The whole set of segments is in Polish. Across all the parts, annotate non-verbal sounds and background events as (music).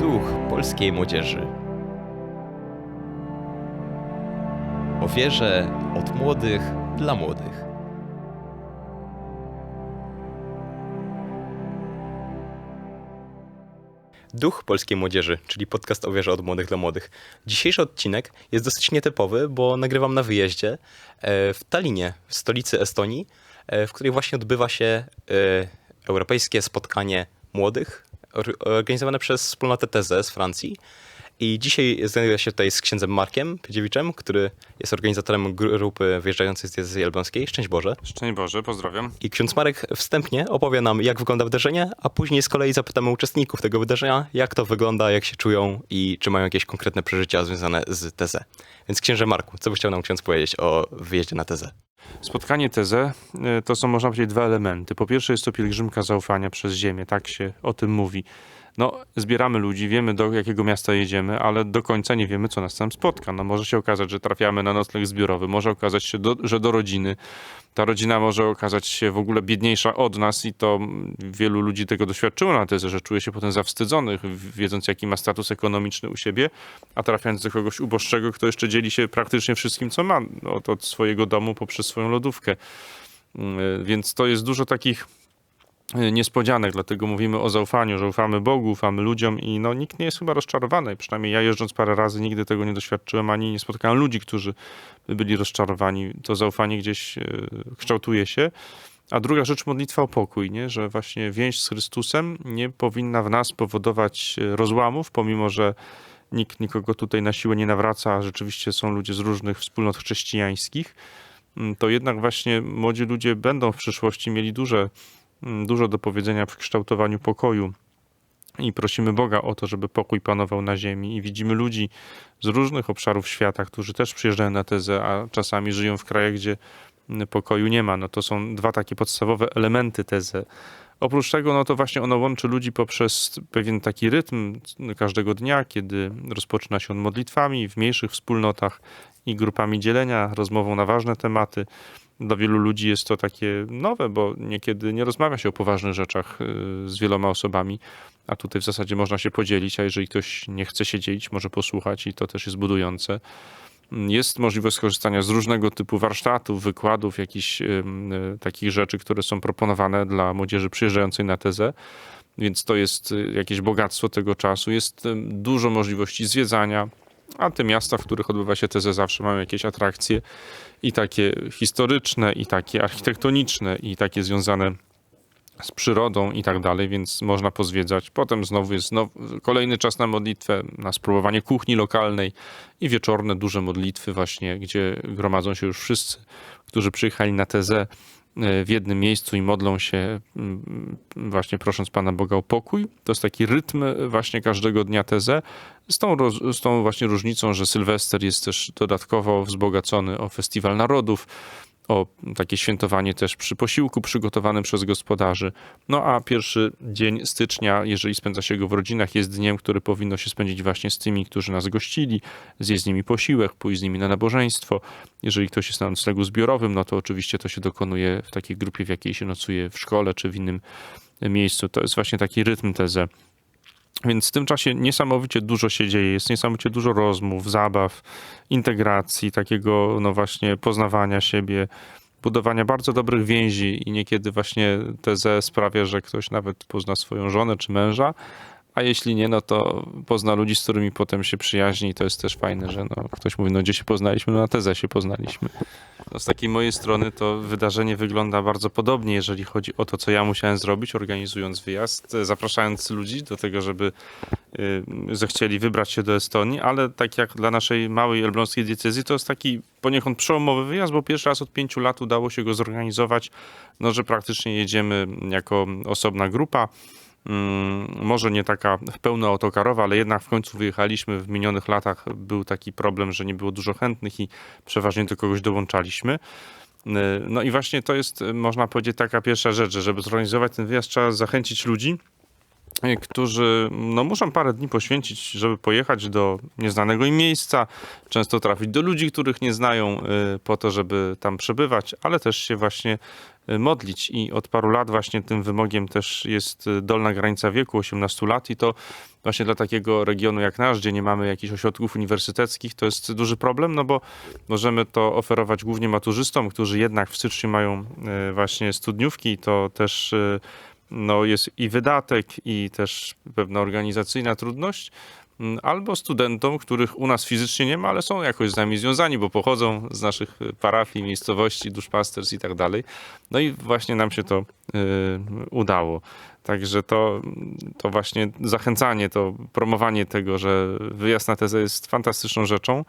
duch polskiej młodzieży. O wierze od młodych dla młodych. Duch polskiej młodzieży, czyli podcast o wierze od młodych dla młodych. Dzisiejszy odcinek jest dosyć nietypowy, bo nagrywam na wyjeździe e, w Tallinie, w stolicy Estonii, e, w której właśnie odbywa się e, europejskie spotkanie młodych, organizowane przez wspólnotę Teze z Francji. I dzisiaj znajduję się tutaj z księdzem Markiem Piedziewiczem, który jest organizatorem grupy wyjeżdżającej z diecezy elbląskiej. Szczęść Boże. Szczęść Boże, pozdrawiam. I ksiądz Marek wstępnie opowie nam, jak wygląda wydarzenie, a później z kolei zapytamy uczestników tego wydarzenia, jak to wygląda, jak się czują i czy mają jakieś konkretne przeżycia związane z tezę. Więc księże Marku, co byś chciał nam ksiądz powiedzieć o wyjeździe na tezę? Spotkanie tezę y, to są, można powiedzieć, dwa elementy. Po pierwsze jest to pielgrzymka zaufania przez ziemię, tak się o tym mówi. No, zbieramy ludzi, wiemy do jakiego miasta jedziemy, ale do końca nie wiemy, co nas tam spotka. No, może się okazać, że trafiamy na nocleg zbiorowy, może okazać się, do, że do rodziny. Ta rodzina może okazać się w ogóle biedniejsza od nas i to mm, wielu ludzi tego doświadczyło na tezę, że czuje się potem zawstydzonych, wiedząc jaki ma status ekonomiczny u siebie, a trafiając do kogoś uboższego, kto jeszcze dzieli się praktycznie wszystkim, co ma od, od swojego domu poprzez swoją lodówkę. Mm, Więc to jest dużo takich y, niespodzianek, dlatego mówimy o zaufaniu, że ufamy Bogu, ufamy ludziom i no, nikt nie jest chyba rozczarowany. Przynajmniej ja jeżdżąc parę razy nigdy tego nie doświadczyłem, ani nie spotkałem ludzi, którzy by byli rozczarowani. To zaufanie gdzieś y, kształtuje się. A druga rzecz, modlitwa o pokój, nie? że właśnie więź z Chrystusem nie powinna w nas powodować y, rozłamów, pomimo że nikt nikogo tutaj na siłę nie nawraca, a rzeczywiście są ludzie z różnych wspólnot chrześcijańskich, mm, to jednak właśnie młodzi ludzie będą w przyszłości mieli duże, dużo do powiedzenia w kształtowaniu pokoju. I prosimy Boga o to, żeby pokój panował na ziemi. I widzimy ludzi z różnych obszarów świata, którzy też przyjeżdżają na tezę, a czasami żyją w krajach, gdzie mm, pokoju nie ma. No to są dwa takie podstawowe elementy tezy. Oprócz tego, no to właśnie ono łączy ludzi poprzez pewien taki rytm każdego dnia, kiedy rozpoczyna się on modlitwami w mniejszych wspólnotach i grupami dzielenia, rozmową na ważne tematy. Dla wielu ludzi jest to takie nowe, bo niekiedy nie rozmawia się o poważnych rzeczach y, z wieloma osobami, a tutaj w zasadzie można się podzielić, a jeżeli ktoś nie chce się dzielić, może posłuchać i to też jest budujące. Jest możliwość skorzystania z różnego typu warsztatów, wykładów, jakichś ym, y, takich rzeczy, które są proponowane dla młodzieży przyjeżdżającej na tezę. Więc to jest y, jakieś bogactwo tego czasu. Jest dużo możliwości zwiedzania, a te miasta, w których odbywa się tezę, zawsze mają jakieś atrakcje i takie historyczne, i takie architektoniczne, i takie związane z przyrodą i tak dalej, więc można pozwiedzać. Potem znowu jest znowu kolejny czas na modlitwę, na spróbowanie kuchni lokalnej i wieczorne duże modlitwy właśnie, gdzie gromadzą się już wszyscy, którzy przyjechali na tezę w jednym miejscu i modlą się mm, właśnie prosząc Pana Boga o pokój. To jest taki rytm właśnie każdego dnia tezę, z tą, z tą właśnie różnicą, że Sylwester jest też dodatkowo wzbogacony o Festiwal Narodów, o takie świętowanie też przy posiłku przygotowanym przez gospodarzy. No a pierwszy dzień stycznia, jeżeli spędza się go w rodzinach, jest dniem, który powinno się spędzić właśnie z tymi, którzy nas gościli, zjeść z nimi posiłek, pójść z nimi na nabożeństwo. Jeżeli ktoś jest na noclegu zbiorowym, no to oczywiście to się dokonuje w takiej grupie, w jakiej się nocuje w szkole czy w innym miejscu. To jest właśnie taki rytm tezę. Więc w tym czasie niesamowicie dużo się dzieje, jest niesamowicie dużo rozmów, zabaw, integracji, takiego no właśnie poznawania siebie, budowania bardzo dobrych więzi i niekiedy właśnie tezę sprawia, że ktoś nawet pozna swoją żonę czy męża, a jeśli nie, no to pozna ludzi, z którymi potem się przyjaźni i to jest też fajne, że no, ktoś mówi, no gdzie się poznaliśmy, no na tezę się poznaliśmy. No, z takiej mojej strony to wydarzenie wygląda bardzo podobnie, jeżeli chodzi o to, co ja musiałem zrobić, organizując wyjazd, zapraszając ludzi do tego, żeby y, zechcieli wybrać się do Estonii, ale tak jak dla naszej małej elbląskiej diecezji, to jest taki poniekąd przełomowy wyjazd, bo pierwszy raz od pięciu lat udało się go zorganizować, no, że praktycznie jedziemy jako osobna grupa. Mm, może nie taka w pełno autokarowa, ale jednak w końcu wyjechaliśmy. W minionych latach był taki problem, że nie było dużo chętnych i przeważnie do kogoś dołączaliśmy. Y, No i właśnie to jest, można powiedzieć, taka pierwsza rzecz, że żeby zorganizować ten wyjazd, trzeba zachęcić ludzi którzy no, muszą parę dni poświęcić, żeby pojechać do nieznanego im miejsca, często trafić do ludzi, których nie znają, y, po to, żeby tam przebywać, ale też się właśnie y, modlić. I od paru lat właśnie tym wymogiem też jest y, dolna granica wieku, 18 lat i to właśnie dla takiego regionu jak nasz, gdzie nie mamy jakichś ośrodków uniwersyteckich, to jest duży problem, no bo możemy to oferować głównie maturzystom, którzy jednak w styczniu mają właśnie studniówki, to też no, jest i wydatek, i też pewna organizacyjna trudność, mm, albo studentom, których u nas fizycznie nie ma, ale są jakoś z nami związani, bo pochodzą z naszych parafii, miejscowości, duszpasterstw i tak dalej. No i właśnie nam się to y, udało. Także to, to właśnie zachęcanie, to promowanie tego, że wyjazd na tezę jest fantastyczną rzeczą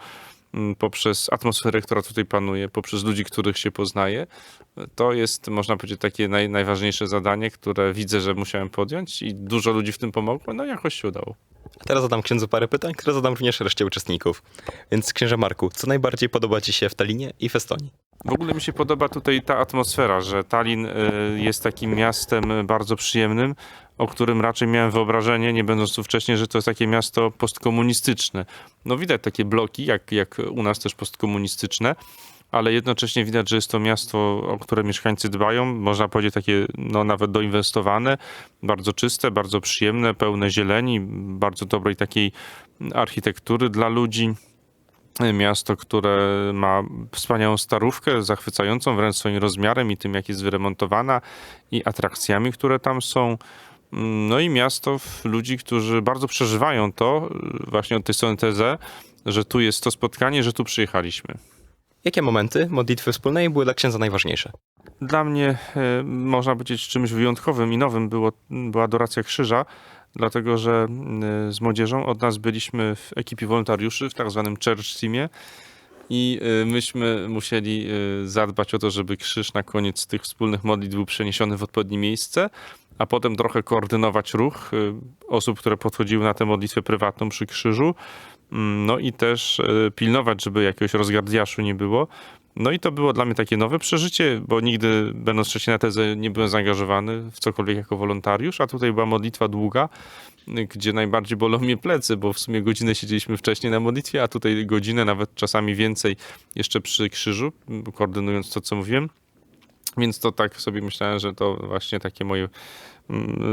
poprzez atmosferę, która tutaj panuje, poprzez ludzi, których się poznaje. To jest, można powiedzieć, takie naj, najważniejsze zadanie, które widzę, że musiałem podjąć i dużo ludzi w tym pomogło, no i jakoś się udało. A teraz zadam księdzu parę pytań, które zadam również reszcie uczestników. Więc księże Marku, co najbardziej podoba ci się w Talinie i w Estonii? W ogóle mi się podoba tutaj ta atmosfera, że Tallin y, jest takim miastem bardzo przyjemnym, o którym raczej miałem wyobrażenie, nie będąc tu wcześniej, że to jest takie miasto postkomunistyczne. No widać takie bloki, jak, jak u nas też postkomunistyczne, ale jednocześnie widać, że jest to miasto, o które mieszkańcy dbają, można powiedzieć takie no, nawet doinwestowane, bardzo czyste, bardzo przyjemne, pełne zieleni, bardzo dobrej takiej architektury dla ludzi miasto, które ma wspaniałą starówkę, zachwycającą wręcz swoim rozmiarem i tym, jak jest wyremontowana i atrakcjami, które tam są. No i miasto ludzi, którzy bardzo przeżywają to, właśnie od tej strony tezę, że tu jest to spotkanie, że tu przyjechaliśmy. Jakie momenty modlitwy wspólnej były dla księdza najważniejsze? Dla mnie, e, można powiedzieć, czymś wyjątkowym i nowym było, była adoracja krzyża, dlatego że z młodzieżą od nas byliśmy w ekipie wolontariuszy w tak zwanym church teamie i e, myśmy musieli e, zadbać o to, żeby krzyż na koniec tych wspólnych modlitw był przeniesiony w odpowiednie miejsce, a potem trochę koordynować ruch e, osób, które podchodziły na tę modlitwę prywatną przy krzyżu. Mm, No i też e, pilnować, żeby jakiegoś rozgardiaszu nie było. No i to było dla mnie takie nowe przeżycie, bo nigdy będąc wcześniej na tezę nie byłem zaangażowany w cokolwiek jako wolontariusz, a tutaj była modlitwa długa, y, gdzie najbardziej bolą mnie plecy, bo w sumie godzinę siedzieliśmy wcześniej na modlitwie, a tutaj godzinę, nawet czasami więcej jeszcze przy krzyżu, koordynując to, co mówiłem. Więc to tak sobie myślałem, że to właśnie takie moje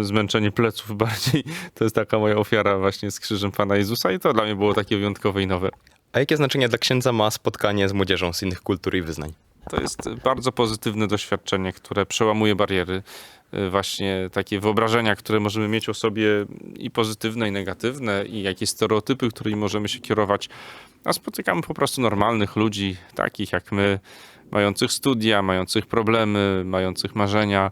zmęczenie pleców (laughs) bardziej, to jest taka moja ofiara właśnie z krzyżem Pana Jezusa i to dla mnie było takie wyjątkowe i nowe. A jakie znaczenie dla księdza ma spotkanie z młodzieżą z innych kultur i wyznań? To jest bardzo pozytywne doświadczenie, które przełamuje bariery. y, Właśnie takie wyobrażenia, które możemy mieć o sobie i pozytywne, i negatywne, i jakieś stereotypy, którymi możemy się kierować. A spotykamy po prostu normalnych ludzi, takich jak my, mających studia, mających problemy, mających marzenia.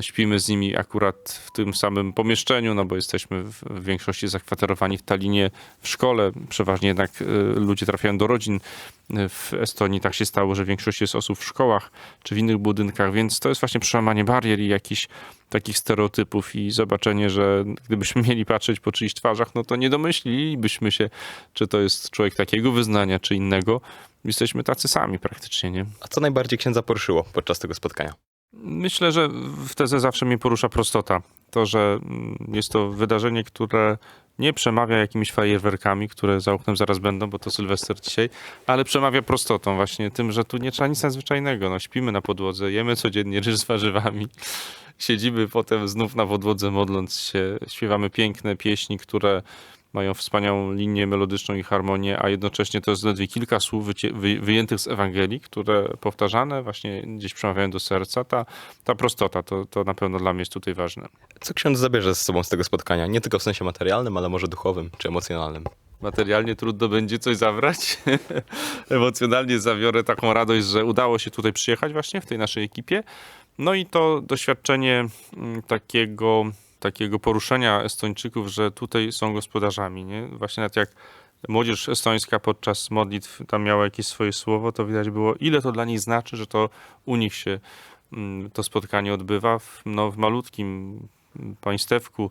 Śpimy z nimi akurat w tym samym pomieszczeniu, no bo jesteśmy w większości zakwaterowani w Talinie w szkole. Przeważnie jednak y, ludzie trafiają do rodzin. Y, W Estonii tak się stało, że większość jest osób w szkołach czy w innych budynkach, więc to jest właśnie przełamanie barier i jakichś takich stereotypów i zobaczenie, że gdybyśmy mieli patrzeć po czyichś twarzach, no to nie domyślilibyśmy się, czy to jest człowiek takiego wyznania, czy innego. Jesteśmy tacy sami praktycznie, nie? A co najbardziej księdza poruszyło podczas tego spotkania? Myślę, że w tezę zawsze mnie porusza prostota. To, że mm, jest to wydarzenie, które nie przemawia jakimiś fajerwerkami, które za oknem zaraz będą, bo to Sylwester dzisiaj, ale przemawia prostotą, właśnie tym, że tu nie trzeba nic nadzwyczajnego. No, śpimy na podłodze, jemy codziennie ryż z warzywami, siedzimy potem znów na podłodze modląc się, śpiewamy piękne pieśni, które mają wspaniałą linię melodyczną i harmonię, a jednocześnie to jest zaledwie kilka słów wyjętych z Ewangelii, które powtarzane właśnie gdzieś przemawiają do serca. Ta, ta prostota to, to na pewno dla mnie jest tutaj ważne. Co ksiądz zabierze ze sobą z tego spotkania? Nie tylko w sensie materialnym, ale może duchowym czy emocjonalnym. Materialnie trudno będzie coś zabrać. (laughs) Emocjonalnie zabiorę taką radość, że udało się tutaj przyjechać właśnie w tej naszej ekipie. No i to doświadczenie mm, takiego, takiego poruszenia Estończyków, że tutaj są gospodarzami. Nie? Właśnie nawet jak młodzież estońska podczas modlitw tam miała jakieś swoje słowo, to widać było, ile to dla nich znaczy, że to u nich się mm, to spotkanie odbywa w, no, w malutkim mm, państewku,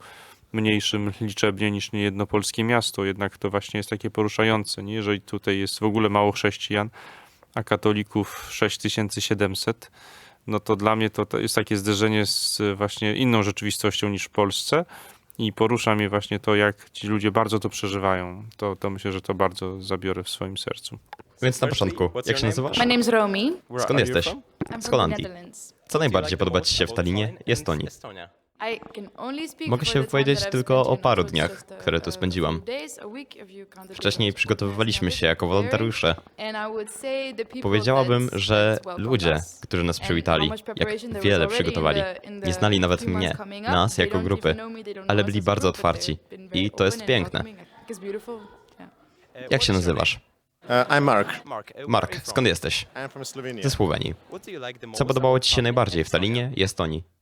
mniejszym liczebnie niż niejedno polskie miasto. Jednak to właśnie jest takie poruszające. Nie? Jeżeli tutaj jest w ogóle mało chrześcijan, a katolików 6700, no to dla mnie to, to jest takie zderzenie z właśnie inną rzeczywistością niż w Polsce. i porusza mnie właśnie to, jak ci ludzie bardzo to przeżywają. To, to myślę, że to bardzo zabiorę w swoim sercu. Więc na początku, jak się nazywasz? My name's Romy. Skąd jesteś? Z Holandii. Co najbardziej podoba Ci się w Talinie i Estonii? Mogę się wypowiedzieć tylko o paru dniach, a- które tu a spędziłam. Wcześniej przygotowywaliśmy się jako wolontariusze. Powiedziałabym, że ludzie, którzy nas przywitali, jak wiele przygotowali, nie znali nawet mnie, nas jako grupy, ale byli bardzo otwarci. I to jest piękne. Jak się nazywasz? Uh, I'm Mark. Mark, skąd jesteś? Ze Słowenii. Co podobało Ci się najbardziej w Talinie i Estonii?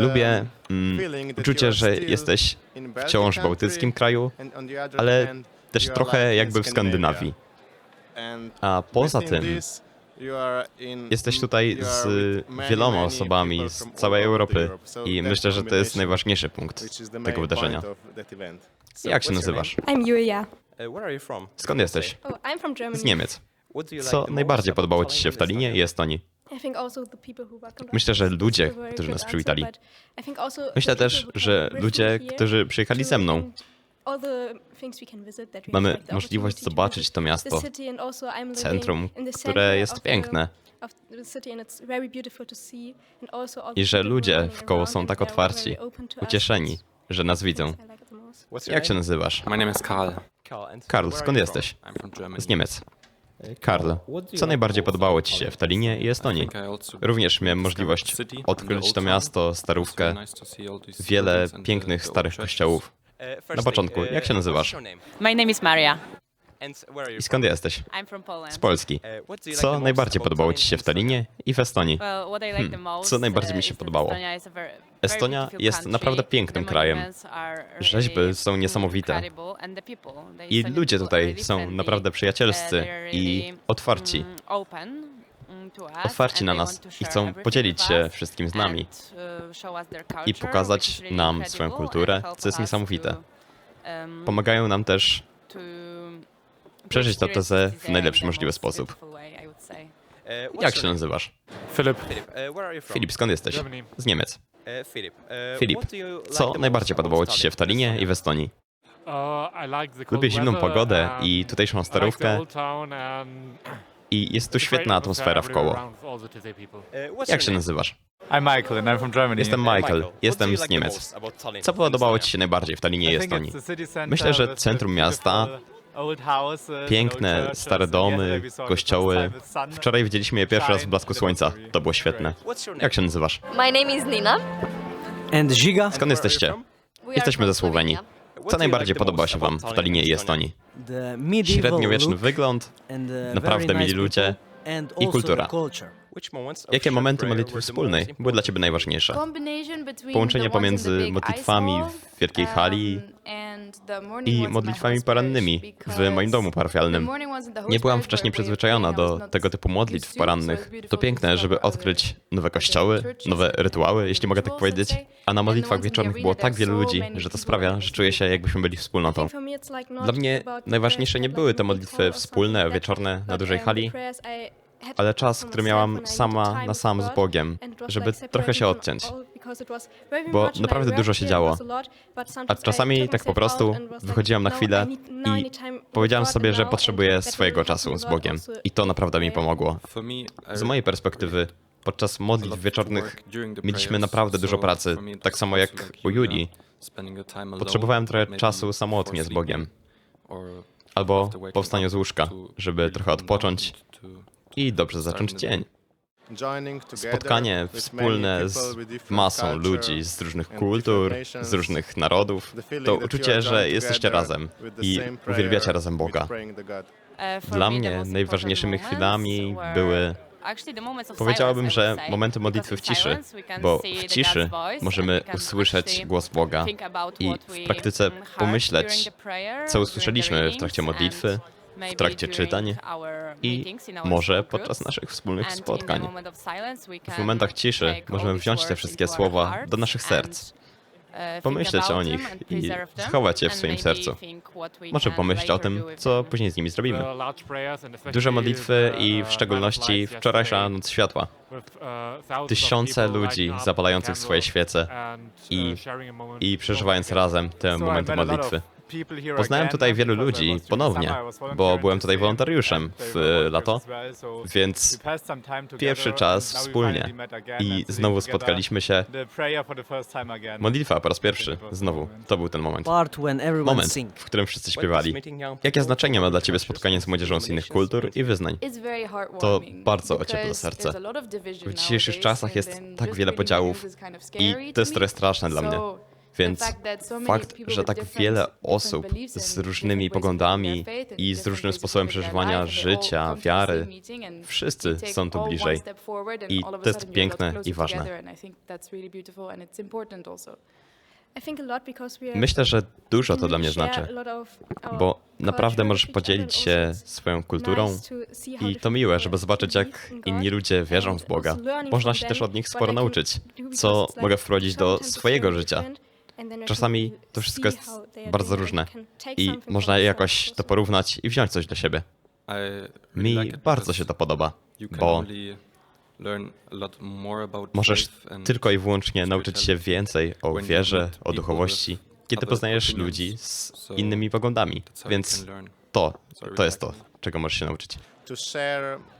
Lubię mm, uczucie, że jesteś wciąż w bałtyckim kraju, ale też trochę jakby w. Skandynawii. And A poza tym jesteś tutaj z wieloma osobami z całej Europy i myślę, że to jest najważniejszy punkt tego wydarzenia. Jak się nazywasz? I'm Yulia. Skąd jesteś? Oh, I'm from Germany. Z Niemiec. Co najbardziej podobało Ci się w Talinie i Estonii? Myślę, że ludzie, którzy nas przywitali. Myślę też, że ludzie, którzy przyjechali ze mną, mamy możliwość zobaczyć to miasto, centrum, które jest piękne i że ludzie wkoło around są tak otwarci, ucieszeni, że nas widzą. Jak się nazywasz? My name is Karl. Karl, skąd jesteś? Z Niemiec. Karl, co najbardziej podobało Ci się w Talinie i Estonii? Również miałem możliwość odkryć to miasto, starówkę, wiele pięknych starych kościołów. Na początku, jak się nazywasz? My name is Maria. I skąd jesteś? Z Polski. Co najbardziej podobało Ci się w Talinie i w Estonii? Hmm, co najbardziej mi się podobało? Estonia jest naprawdę pięknym krajem. Rzeźby są mm, niesamowite. I ludzie tutaj są naprawdę przyjacielscy i really, otwarci. mm, mm, Otwarci na nas i chcą podzielić się wszystkim z nami uh, i pokazać nam swoją kulturę, co jest niesamowite. um, Pomagają nam też przeżyć tę tezę w najlepszy możliwy sposób. say. Jak się nazywasz? Filip. Filip, skąd jesteś? Z Niemiec. Filip, Filip, co najbardziej podobało Ci się w Talinie i w Estonii? Lubię zimną pogodę i tutejszą starówkę i jest tu świetna atmosfera w koło. Jak się nazywasz? Jestem Michael, jestem z Niemiec. Co podobało Ci się najbardziej w Talinie i Estonii? Myślę, że centrum miasta, piękne, stare domy, kościoły. Wczoraj widzieliśmy je pierwszy raz w blasku słońca. To było świetne. Jak się nazywasz? My name is Nina. And Giga, Skąd jesteście? Jesteśmy ze Słowenii. Co najbardziej podoba się Wam w Talinie i Estonii? Średniowieczny wygląd, the naprawdę mili ludzie i kultura. Jakie momenty modlitwy wspólnej były dla Ciebie najważniejsze? Połączenie pomiędzy modlitwami w wielkiej hali i modlitwami porannymi w moim domu parafialnym. Nie byłam wcześniej przyzwyczajona do tego typu modlitw porannych. To piękne, żeby odkryć nowe kościoły, nowe rytuały, jeśli mogę tak powiedzieć. A na modlitwach wieczornych było tak wielu ludzi, że to sprawia, że czuję się jakbyśmy byli wspólnotą. Dla mnie najważniejsze nie były te modlitwy wspólne, wieczorne na dużej hali, ale czas, który miałam sama na sam z Bogiem, żeby trochę się odciąć. Bo naprawdę dużo się działo. a czasami tak po prostu wychodziłam na "No, chwilę I now I powiedziałam sobie, że potrzebuję swojego czasu z Bogiem. I to naprawdę mi pomogło. Z mojej perspektywy, podczas modlitw wieczornych mieliśmy naprawdę dużo pracy, tak samo jak u Julii. Potrzebowałem trochę czasu samotnie z Bogiem, albo po wstaniu z łóżka, żeby trochę odpocząć i dobrze zacząć dzień. Spotkanie wspólne z masą ludzi z różnych kultur, z różnych narodów, to uczucie, że jesteście razem i uwielbiacie razem Boga. for Dla mnie najważniejszymi chwilami były Powiedziałabym, że momenty modlitwy w ciszy, bo w ciszy możemy usłyszeć głos Boga i w praktyce pomyśleć, co usłyszeliśmy w trakcie modlitwy, w trakcie czytań i może podczas naszych wspólnych spotkań. W momentach ciszy możemy wziąć te wszystkie słowa do naszych serc think pomyśleć o nich i schować je w swoim sercu. Może pomyśleć o tym, co później z nimi zrobimy. Duże Duże modlitwy i w szczególności wczorajsza noc światła. Tysiące ludzi zapalających swoje świece i- i, przeżywając razem te momenty modlitwy. Poznałem tutaj wielu ludzi ponownie, bo byłem tutaj wolontariuszem w lato, więc pierwszy czas wspólnie i znowu spotkaliśmy się. Modlitwa po raz pierwszy, znowu. To był ten moment. Moment, w którym wszyscy śpiewali. Jakie znaczenie ma dla ciebie spotkanie z młodzieżą z innych kultur i wyznań? To bardzo ociepla serce. W dzisiejszych czasach jest tak wiele podziałów I to jest trochę me. Straszne dla mnie. Więc fakt, że tak wiele osób z różnymi poglądami i z różnym sposobem przeżywania życia, wiary, wszyscy są tu bliżej. I to jest piękne i ważne. Myślę, że dużo to dla mnie znaczy, a lot of our bo naprawdę możesz podzielić and się swoją kulturą nice to see how i to miłe, people żeby zobaczyć jak inni ludzie wierzą w Boga. Można from się też od nich sporo nauczyć, co mogę wprowadzić do swojego życia. Czasami can to wszystko jest bardzo różne i something można jakoś to porównać i wziąć coś do siebie. Mi bardzo się to podoba, bo możesz tylko i wyłącznie nauczyć się więcej o wierze, o duchowości, kiedy poznajesz ludzi z innymi poglądami. Więc to, to jest to, czego możesz się nauczyć.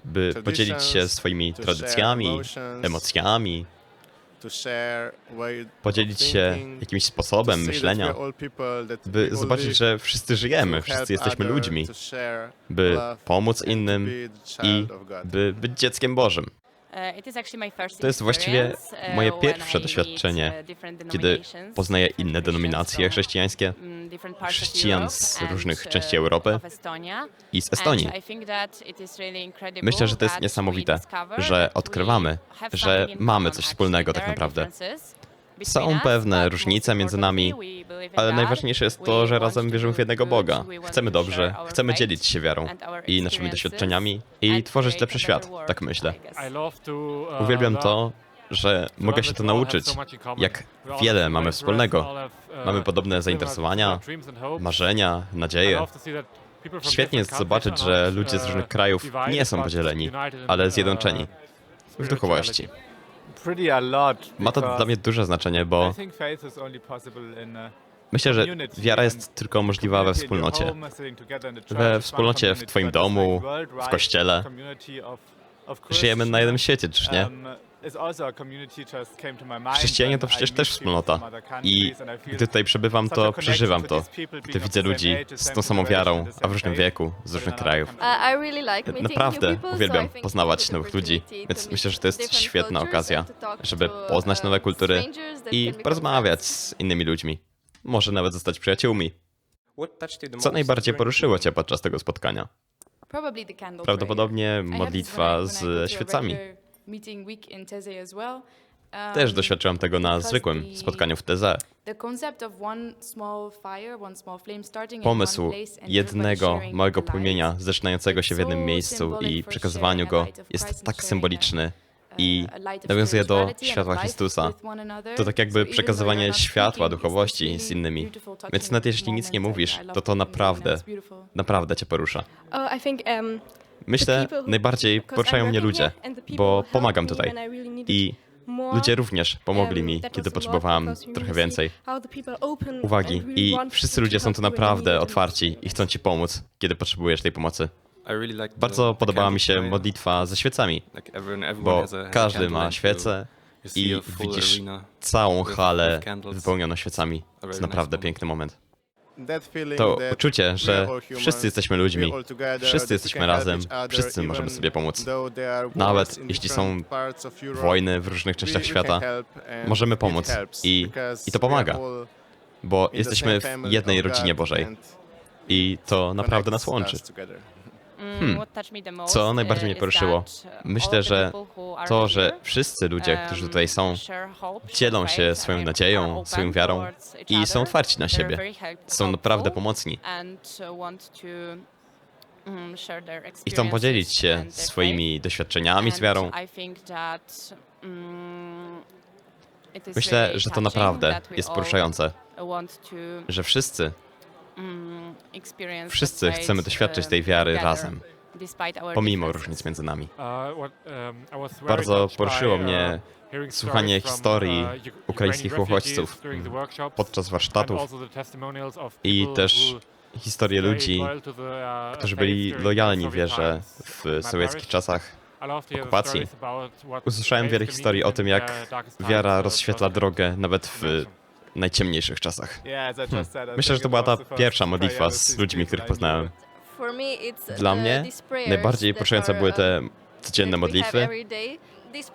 By podzielić się swoimi tradycjami, emocjami, podzielić się jakimś sposobem myślenia, by zobaczyć, że wszyscy żyjemy, wszyscy jesteśmy ludźmi, by pomóc innym i by być dzieckiem Bożym. First To jest właściwie uh, moje pierwsze I doświadczenie, kiedy poznaję inne denominacje chrześcijańskie mm, chrześcijan z różnych części Europy i z Estonii. Myślę, że to jest niesamowite, że odkrywamy, że mamy coś wspólnego tak naprawdę. Są pewne różnice między nami, ale najważniejsze jest to, że razem wierzymy w jednego Boga. Chcemy dobrze, chcemy dzielić się wiarą i naszymi doświadczeniami i tworzyć lepszy świat, tak myślę. Uwielbiam to, że mogę się to nauczyć, jak wiele mamy wspólnego. Mamy podobne zainteresowania, marzenia, nadzieje. Świetnie jest zobaczyć, że ludzie z różnych krajów nie są podzieleni, ale zjednoczeni w duchowości. Ma to dla mnie duże znaczenie, bo myślę, że wiara jest tylko możliwa we wspólnocie. We wspólnocie w Twoim domu, w kościele. Żyjemy na jednym świecie, czyż nie? Chrześcijanie to przecież też wspólnota. I gdy tutaj przebywam, to przeżywam to. Gdy widzę ludzi z tą samą wiarą, a w różnym wieku, z różnych krajów. Naprawdę uwielbiam poznawać nowych ludzi, więc myślę, że to jest świetna okazja, żeby poznać nowe kultury i porozmawiać z innymi ludźmi. Może nawet zostać przyjaciółmi. Co najbardziej poruszyło Cię podczas tego spotkania? Prawdopodobnie modlitwa z świecami. Regular meeting week in Teze as well. Też Um, doświadczyłam tego na zwykłym the- spotkaniu w TZ. The concept of one small fire, one small flame starting in Pomysł one place and jednego małego the light. płomienia zaczynającego się w jednym miejscu i przekazywaniu go light of Christ jest and tak symboliczny i a light of nawiązuje do światła Chrystusa. To tak jakby przekazywanie światła, duchowości z innymi. Więc nawet jeśli nic nie mówisz, to to naprawdę, naprawdę cię porusza. Oh, I think um, Myślę, najbardziej poruszają mnie ludzie, bo pomagam tutaj. I ludzie również pomogli Um, mi, kiedy you trochę więcej uwagi. I wszyscy ludzie są tu naprawdę otwarci i chcą ci pomóc, kiedy potrzebujesz tej pomocy. Bardzo podobała mi się modlitwa ze świecami, bo każdy ma świecę i widzisz całą halę wypełnioną świecami. To jest naprawdę piękny moment. To uczucie, że wszyscy jesteśmy ludźmi, wszyscy jesteśmy razem, wszyscy możemy sobie pomóc. Nawet jeśli są Wojny w różnych częściach świata, możemy pomóc. i, i to pomaga, bo jesteśmy w jednej rodzinie Bożej. i to naprawdę nas łączy. Mm, Hmm. Co uh, najbardziej mnie is poruszyło? uh, Myślę, że To, że wszyscy ludzie, którzy tutaj są, dzielą się swoją nadzieją, swoją wiarą i są otwarci na siebie. Są naprawdę pomocni uh, i chcą podzielić się swoimi doświadczeniami z wiarą. Myślę, że to naprawdę jest poruszające, że wszyscy, wszyscy faith, chcemy doświadczyć tej wiary razem, pomimo różnic między nami. Uh, um, Bardzo poruszyło uh, mnie słuchanie historii uh, Uk- ukraińskich uchodźców workshops podczas warsztatów i też historie ludzi, którzy byli lojalni wierze w sowieckich czasach. Okupacji. Usłyszałem wiele historii o tym, jak wiara rozświetla drogę nawet w. najciemniejszych czasach. I Myślę, że to była ta pierwsza modlitwa z ludźmi, których poznałem. Dla the- mnie najbardziej poruszające były uh, te codzienne modlitwy.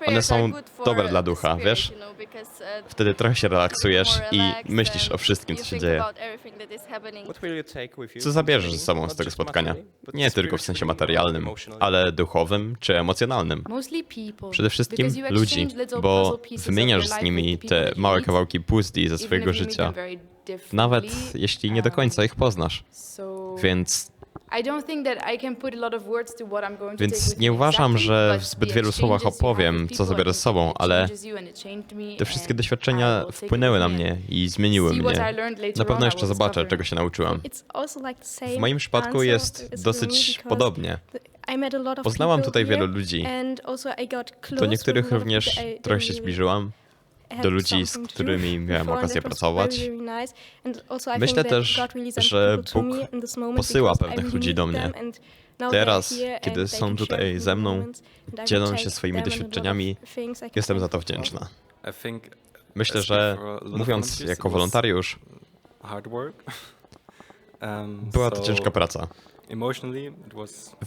One są dobre dla ducha, wiesz? uh, Wtedy trochę się relaksujesz i myślisz o wszystkim, co się dzieje. Co zabierzesz ze sobą z tego spotkania? Nie tylko w sensie materialnym, ale duchowym czy emocjonalnym. Przede wszystkim ludzi, bo wymieniasz z nimi te małe kawałki puzli ze swojego życia, nawet jeśli nie do końca ich poznasz. Więc, I don't think that I can put a lot of words to what I'm going to take więc nie me uważam, że w zbyt wielu słowach opowiem, co zabiorę z sobą, ale te wszystkie doświadczenia wpłynęły na mnie i zmieniły mnie. Na pewno jeszcze zobaczę, czego się same W moim przypadku jest dosyć podobnie. Poznałam tutaj wielu ludzi. Do niektórych również trochę się zbliżyłam. Do ludzi, z którymi miałem okazję pracować. Myślę też, że Bóg posyła pewnych ludzi do mnie. Teraz, kiedy są tutaj ze mną, dzielą się swoimi doświadczeniami, jestem za to wdzięczna. Myślę, że mówiąc jako wolontariusz. (laughs) Um, była to ciężka praca,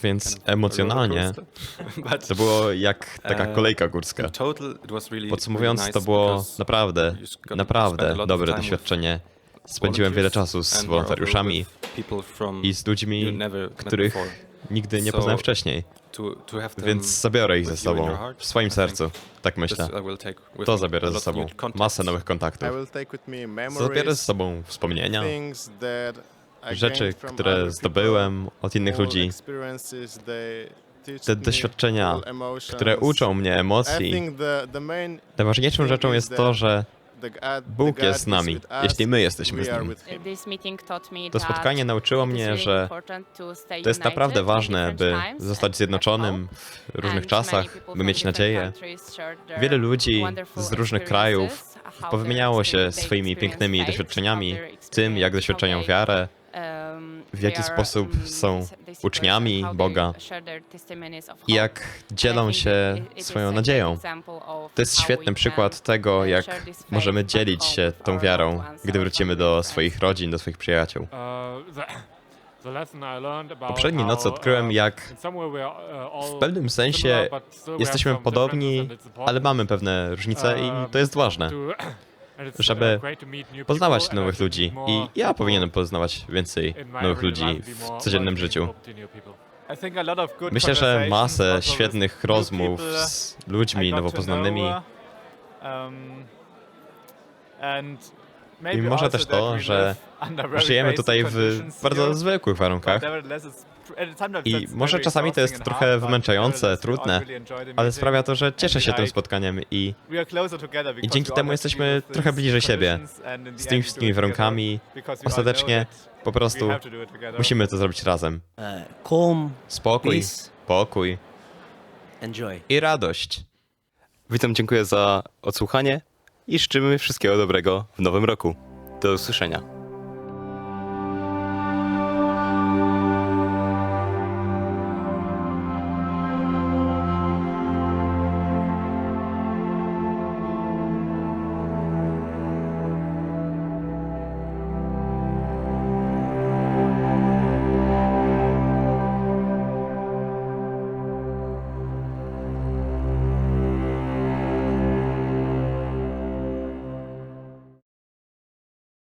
więc emocjonalnie (laughs) to było jak taka Uh, kolejka górska. Podsumowując, to było naprawdę, naprawdę dobre doświadczenie. Spędziłem wiele czasu z wolontariuszami i z ludźmi, których nigdy nie poznałem wcześniej, więc zabiorę ich ze sobą w swoim sercu. Tak myślę. To zabiorę ze sobą. Masę nowych kontaktów. Zabiorę ze sobą wspomnienia, rzeczy, które zdobyłem od innych ludzi, te doświadczenia, które uczą mnie emocji. Najważniejszą rzeczą jest to, że Bóg jest z nami, jeśli my jesteśmy z Nim. To spotkanie nauczyło mnie, że to jest naprawdę ważne, by zostać zjednoczonym w różnych czasach, by mieć nadzieję. Wiele ludzi z różnych krajów powymieniało się swoimi pięknymi doświadczeniami, tym jak doświadczają wiarę, w jaki sposób um, są uczniami Boga i jak dzielą się swoją nadzieją. To jest świetny przykład tego, jak możemy dzielić się tą wiarą, gdy wrócimy do swoich rodzin, do swoich przyjaciół. Uh, (coughs) Poprzedniej nocy odkryłem, uh, jak uh, w pewnym sensie jesteśmy podobni, ale mamy pewne różnice i to jest ważne, (coughs) żeby poznawać nowych ludzi. I ja powinienem poznawać więcej nowych ludzi w codziennym życiu. Myślę, że masę świetnych rozmów z ludźmi nowo poznanymi i może też to, że żyjemy tutaj w bardzo zwykłych warunkach i może czasami to jest trochę wymęczające, trudne, ale sprawia to, że cieszę się tym spotkaniem i because dzięki temu jesteśmy trochę bliżej siebie. z tymi wszystkimi warunkami ostatecznie po prostu musimy to zrobić razem. Uh, Spokój, pokój i radość. Witam, dziękuję za odsłuchanie i życzymy wszystkiego dobrego w nowym roku. Do usłyszenia.